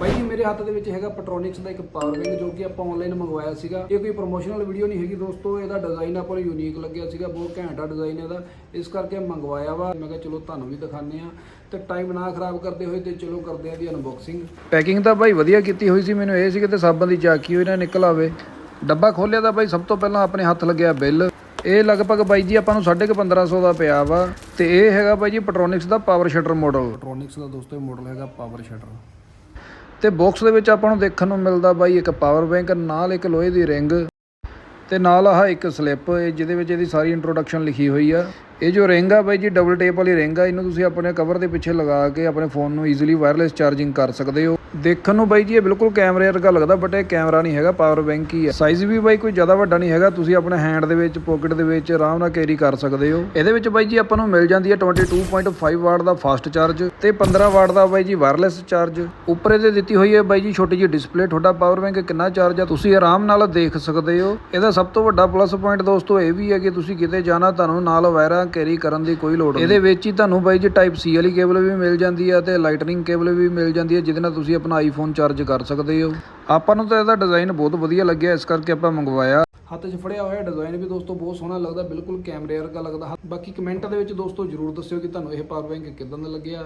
ਬਾਈ ਜੀ ਮੇਰੇ ਹੱਥ ਦੇ ਵਿੱਚ ਹੈਗਾ ਪੈਟਰੋਨਿਕਸ ਦਾ ਇੱਕ ਪਾਵਰ ਬੈਂਕ ਜੋ ਕਿ ਆਪਾਂ ਆਨਲਾਈਨ ਮੰਗਵਾਇਆ ਸੀਗਾ। ਇਹ ਕੋਈ ਪ੍ਰੋਮੋਸ਼ਨਲ ਵੀਡੀਓ ਨਹੀਂ ਹੈਗੀ ਦੋਸਤੋ ਇਹਦਾ ਡਿਜ਼ਾਈਨ ਆਪਾਂ ਨੂੰ ਯੂਨੀਕ ਲੱਗਿਆ ਸੀਗਾ ਬਹੁਤ ਘੈਂਟਾ ਡਿਜ਼ਾਈਨ ਇਹਦਾ। ਇਸ ਕਰਕੇ ਮੰਗਵਾਇਆ ਵਾ। ਮੈਂ ਕਿਹਾ ਚਲੋ ਤੁਹਾਨੂੰ ਵੀ ਦਿਖਾਉਂਦੇ ਆ ਤੇ ਟਾਈਮ ਨਾ ਖਰਾਬ ਕਰਦੇ ਹੋਏ ਤੇ ਚਲੋ ਕਰਦੇ ਆ ਦੀ ਅਨਬਾਕਸਿੰਗ ਪੈਕਿੰਗ ਤਾਂ ਬਾਈ ਵਧੀਆ ਕੀਤੀ ਹੋਈ ਸੀ ਮੈਨੂੰ ਇਹ ਸੀ ਕਿ ਤੇ ਸਾਬਣ ਦੀ ਚਾਕੀ ਹੋਈ ਨਾ ਨਿਕਲ ਆਵੇ। ਡੱਬਾ ਖੋਲਿਆ ਤਾਂ ਬਾਈ ਸਭ ਤੋਂ ਪਹਿਲਾਂ ਆਪਣੇ ਹੱਥ ਲੱਗਿਆ ਬਿੱਲ। ਇਹ ਲਗਭਗ ਬਾਈ ਜੀ ਆਪਾਂ ਨੂੰ 1550 ਦਾ ਪਿਆ ਵਾ। ਤੇ ਇਹ ਹੈਗਾ ਬਾਈ ਜੀ ਪੈਟਰੋਨਿਕਸ ਦਾ ਪਾਵਰ ਸ਼ਟਰ ਮਾਡਲ ਪੈਟਰੋਨਿਕਸ ਦਾ ਦੋਸਤੋ ਇਹ ਮਾਡਲ ਹੈਗਾ ਪਾਵਰ ਸ਼ਟਰ ਤੇ ਬਾਕਸ ਦੇ ਵਿੱਚ ਆਪਾਂ ਨੂੰ ਦੇਖਣ ਨੂੰ ਮਿਲਦਾ ਬਾਈ ਇੱਕ ਪਾਵਰ ਬੈਂਕ ਨਾਲ ਇੱਕ ਲੋਹੇ ਦੀ ਰਿੰਗ ਤੇ ਨਾਲ ਆਹ ਇੱਕ ਸਲਿੱਪ ਜਿਹਦੇ ਵਿੱਚ ਇਹਦੀ ਸਾਰੀ ਇੰਟਰੋਡਕਸ਼ਨ ਲਿਖੀ ਹੋਈ ਆ। ਇਹ ਜੋ ਰਿੰਗ ਆ ਬਾਈ ਜੀ ਡਬਲ ਟੇਪ ਵਾਲੀ ਰਿੰਗ ਆ, ਇਹਨੂੰ ਤੁਸੀਂ ਆਪਣੇ ਕਵਰ ਦੇ ਪਿੱਛੇ ਲਗਾ ਕੇ ਆਪਣੇ ਫੋਨ ਨੂੰ ਈਜ਼ੀਲੀ ਵਾਇਰਲੈਸ ਚਾਰਜਿੰਗ ਕਰ ਸਕਦੇ ਹੋ। ਦੇਖਣ ਨੂੰ ਬਾਈ ਜੀ, ਇਹ ਬਿਲਕੁਲ ਕੈਮਰੇ ਵਰਗਾ ਲੱਗਦਾ ਬਟ ਇਹ ਕੈਮਰਾ ਨਹੀਂ ਹੈਗਾ ਪਾਵਰ ਬੈਂਕ ਹੀ ਹੈ ਸਾਈਜ਼ ਵੀ ਬਾਈ ਕੋਈ ਜ਼ਿਆਦਾ ਵੱਡਾ ਨਹੀਂ ਹੈਗਾ, ਤੁਸੀਂ ਆਪਣੇ ਹੈਂਡ ਦੇ ਵਿੱਚ ਪਾਕਟ ਦੇ ਵਿੱਚ ਆਰਾਮ ਨਾਲ ਕੈਰੀ ਕਰ ਸਕਦੇ ਹੋ। ਇਹਦੇ ਵਿੱਚ ਬਾਈ ਜੀ, ਆਪਾਂ ਨੂੰ ਮਿਲ ਜਾਂਦੀ ਹੈ 22.5 ਵਾਟ ਦਾ ਫਾਸਟ ਚਾਰਜ ਤੇ 15 ਵਾਟ ਦਾ ਬਾਈ ਜੀ ਵਾਇਰਲੈਸ ਚਾਰਜ ਉੱਪਰ ਇਹਦੇ ਦਿੱਤੀ ਹੋਈ ਹੈ ਬਾਈ ਜੀ, ਛੋਟੀ ਜਿਹੀ ਡਿਸਪਲੇ ਤੁਹਾਡਾ ਪਾਵਰ ਬੈਂਕ ਕਿੰਨਾ ਚਾਰਜ ਆ, ਤੁਸੀਂ ਆਰਾਮ ਨਾਲ ਦੇਖ ਸਕਦੇ ਹੋ। ਇਹਦਾ ਸਭ ਤੋਂ ਵੱਡਾ ਪਲੱਸ ਪੁਆਇੰਟ ਦੋਸਤੋ, ਇਹ ਵੀ ਹੈ ਕਿ ਤੁਸੀਂ ਕਿਤੇ ਜਾਣਾ, ਤੁਹਾਨੂੰ ਨਾਲ ਵਾਇਰਾਂ ਕੈਰੀ ਕਰਨ ਦੀ ਕੋਈ ਲੋੜ ਨਹੀਂ। ਇਹਦੇ ਵਿੱਚ ਹੀ ਤੁਹਾਨੂੰ ਬਾਈ ਜੀ ਟਾਈਪ ਸੀ ਵਾਲੀ ਕੇਬਲ ਵੀ ਮਿਲ ਜਾਂਦੀ ਹੈ ਤੇ ਲਾਈਟਨਿੰਗ ਕੇਬਲ ਵੀ ਮਿਲ ਜਾਂਦੀ ਹੈ ਜਿਹਦੇ ਨਾਲ ਤੁਸੀਂ ਆਪਣਾ ਆਈਫੋਨ ਚਾਰਜ ਕਰ ਸਕਦੇ ਹੋ। ਆਪਾਂ ਨੂੰ ਤਾਂ ਇਹਦਾ ਡਿਜ਼ਾਈਨ ਬਹੁਤ ਵਧੀਆ ਲੱਗਿਆ ਇਸ ਕਰਕੇ ਆਪਾਂ ਮੰਗਵਾਇਆ। ਹੱਥ 'ਚ ਫੜਿਆ ਹੋਇਆ ਡਿਜ਼ਾਈਨ ਵੀ ਦੋਸਤੋ ਬਹੁਤ ਸੋਹਣਾ ਲੱਗਦਾ ਬਿਲਕੁਲ ਕੈਮਰੇ ਵਰਗਾ ਲੱਗਦਾ। ਬਾਕੀ ਕਮੈਂਟ ਦੇ ਵਿੱਚ ਦੋਸਤੋ ਜਰੂਰ ਦੱਸਿਓ ਕਿ ਤੁਹਾਨੂੰ ਇਹ ਪਾਵਰ ਬੈਂਕ ਕਿਦਾਂ ਦਾ ਲੱਗਿਆ।